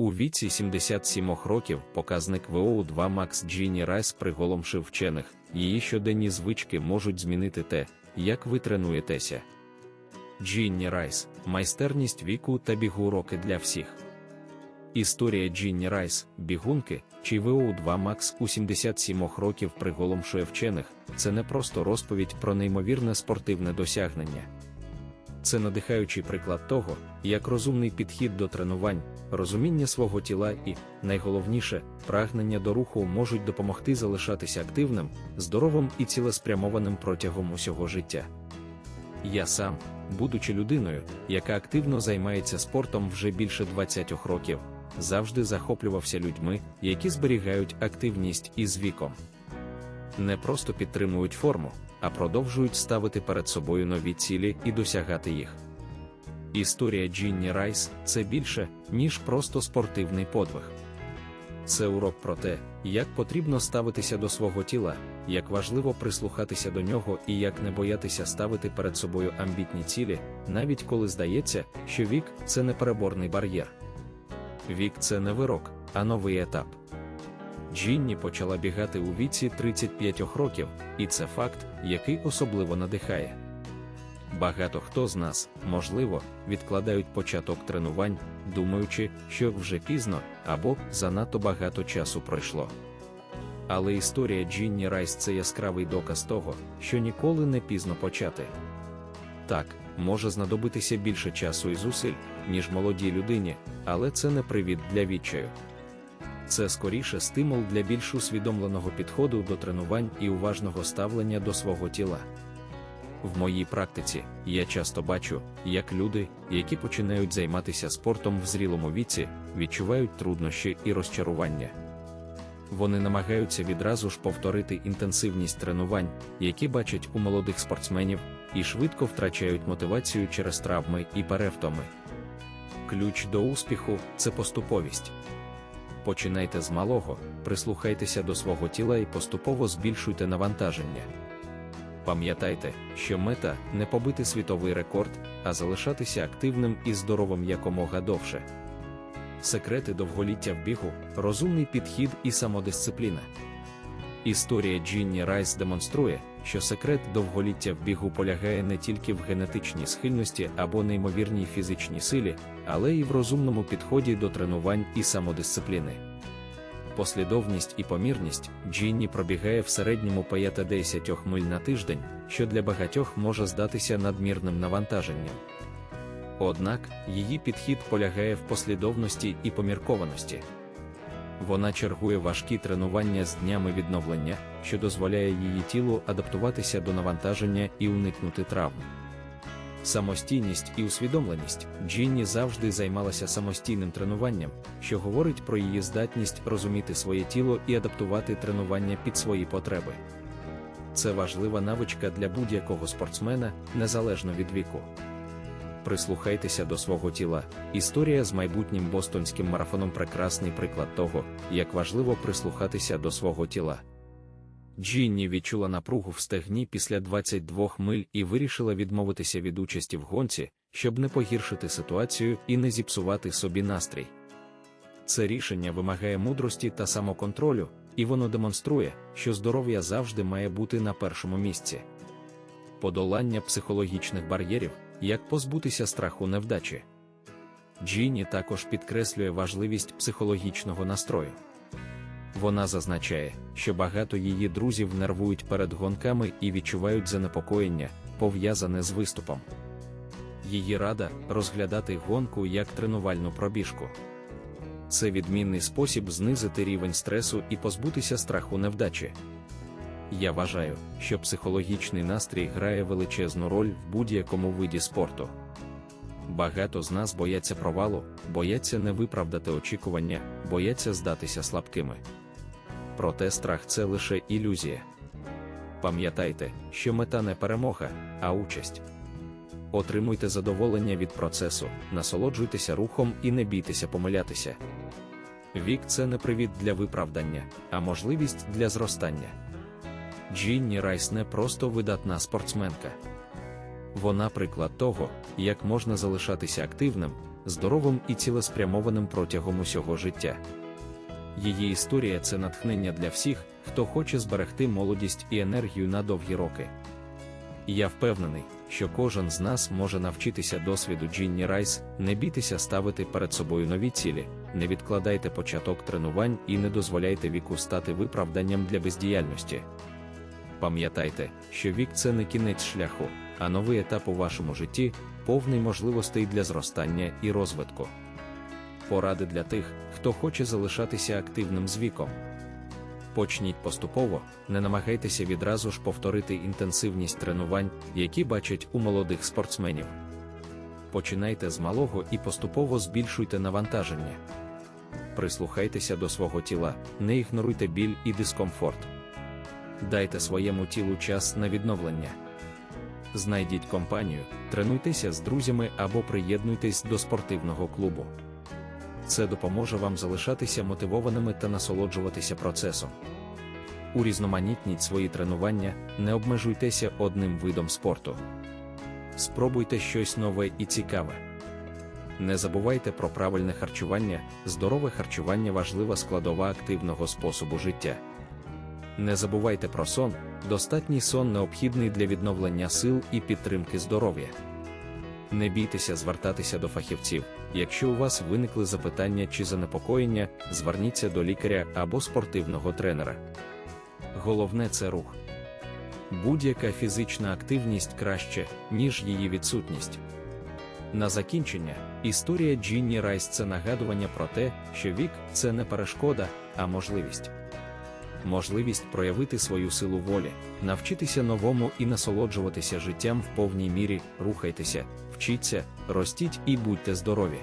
У віці 77 років показник ВОУ-2 Max Джіні Райс приголомшив вчених, її щоденні звички можуть змінити те, як ви тренуєтеся. Джінні Райс майстерність віку та бігуроки для всіх. Історія Джінні Райс, бігунки, чий ВОУ-2 Max у 77 років приголомшує вчених, це не просто розповідь про неймовірне спортивне досягнення. Це надихаючий приклад того, як розумний підхід до тренувань, розуміння свого тіла і, найголовніше, прагнення до руху можуть допомогти залишатися активним, здоровим і цілеспрямованим протягом усього життя. Я сам, будучи людиною, яка активно займається спортом вже більше 20 років, завжди захоплювався людьми, які зберігають активність із віком. Не просто підтримують форму, а продовжують ставити перед собою нові цілі і досягати їх. Історія Джінні Райс це більше, ніж просто спортивний подвиг. Це урок про те, як потрібно ставитися до свого тіла, як важливо прислухатися до нього і як не боятися ставити перед собою амбітні цілі, навіть коли здається, що вік це непереборний бар'єр. Вік це не вирок, а новий етап. Джінні почала бігати у віці 35 років, і це факт, який особливо надихає. Багато хто з нас, можливо, відкладають початок тренувань, думаючи, що вже пізно або занадто багато часу пройшло. Але історія Джінні Райс це яскравий доказ того, що ніколи не пізно почати. Так, може знадобитися більше часу і зусиль, ніж молодій людині, але це не привід для відчаю. Це скоріше стимул для більш усвідомленого підходу до тренувань і уважного ставлення до свого тіла. В моїй практиці я часто бачу, як люди, які починають займатися спортом в зрілому віці, відчувають труднощі і розчарування. Вони намагаються відразу ж повторити інтенсивність тренувань, які бачать у молодих спортсменів, і швидко втрачають мотивацію через травми і перевтоми. Ключ до успіху це поступовість. Починайте з малого, прислухайтеся до свого тіла і поступово збільшуйте навантаження. Пам'ятайте, що мета не побити світовий рекорд, а залишатися активним і здоровим якомога довше. Секрети довголіття в бігу, розумний підхід і самодисципліна. Історія Джінні Райс демонструє, що секрет довголіття в бігу полягає не тільки в генетичній схильності або неймовірній фізичній силі, але й в розумному підході до тренувань і самодисципліни. Послідовність і помірність Джінні пробігає в середньому 5-10 миль на тиждень, що для багатьох може здатися надмірним навантаженням. Однак її підхід полягає в послідовності і поміркованості. Вона чергує важкі тренування з днями відновлення, що дозволяє її тілу адаптуватися до навантаження і уникнути травм. Самостійність і усвідомленість Джінні завжди займалася самостійним тренуванням, що говорить про її здатність розуміти своє тіло і адаптувати тренування під свої потреби. Це важлива навичка для будь-якого спортсмена, незалежно від віку. Прислухайтеся до свого тіла. Історія з майбутнім бостонським марафоном прекрасний приклад того, як важливо прислухатися до свого тіла. Джінні відчула напругу в стегні після 22 миль і вирішила відмовитися від участі в гонці, щоб не погіршити ситуацію і не зіпсувати собі настрій. Це рішення вимагає мудрості та самоконтролю, і воно демонструє, що здоров'я завжди має бути на першому місці. Подолання психологічних бар'єрів, як позбутися страху невдачі. Джінні також підкреслює важливість психологічного настрою. Вона зазначає, що багато її друзів нервують перед гонками і відчувають занепокоєння, пов'язане з виступом. Її рада розглядати гонку як тренувальну пробіжку. Це відмінний спосіб знизити рівень стресу і позбутися страху невдачі. Я вважаю, що психологічний настрій грає величезну роль в будь-якому виді спорту. Багато з нас бояться провалу, бояться не виправдати очікування, бояться здатися слабкими. Проте страх це лише ілюзія. Пам'ятайте, що мета не перемога, а участь. Отримуйте задоволення від процесу, насолоджуйтеся рухом і не бійтеся помилятися. Вік це не привід для виправдання, а можливість для зростання. Джінні Райс не просто видатна спортсменка. Вона приклад того, як можна залишатися активним, здоровим і цілеспрямованим протягом усього життя. Її історія це натхнення для всіх, хто хоче зберегти молодість і енергію на довгі роки. Я впевнений, що кожен з нас може навчитися досвіду Джінні Райс, не бійтеся ставити перед собою нові цілі, не відкладайте початок тренувань і не дозволяйте віку стати виправданням для бездіяльності. Пам'ятайте, що вік це не кінець шляху, а новий етап у вашому житті, повний можливостей для зростання і розвитку. Поради для тих, хто хоче залишатися активним з віком. Почніть поступово, не намагайтеся відразу ж повторити інтенсивність тренувань, які бачать у молодих спортсменів. Починайте з малого і поступово збільшуйте навантаження. Прислухайтеся до свого тіла, не ігноруйте біль і дискомфорт. Дайте своєму тілу час на відновлення. Знайдіть компанію, тренуйтеся з друзями або приєднуйтесь до спортивного клубу. Це допоможе вам залишатися мотивованими та насолоджуватися процесом. Урізноманітніть свої тренування, не обмежуйтеся одним видом спорту. Спробуйте щось нове і цікаве. Не забувайте про правильне харчування, здорове харчування важлива складова активного способу життя. Не забувайте про сон, достатній сон необхідний для відновлення сил і підтримки здоров'я. Не бійтеся звертатися до фахівців. Якщо у вас виникли запитання чи занепокоєння, зверніться до лікаря або спортивного тренера. Головне це рух. Будь-яка фізична активність краще, ніж її відсутність. На закінчення, історія Джінні Райс це нагадування про те, що вік це не перешкода, а можливість. Можливість проявити свою силу волі, навчитися новому і насолоджуватися життям в повній мірі, рухайтеся, вчіться, ростіть і будьте здорові.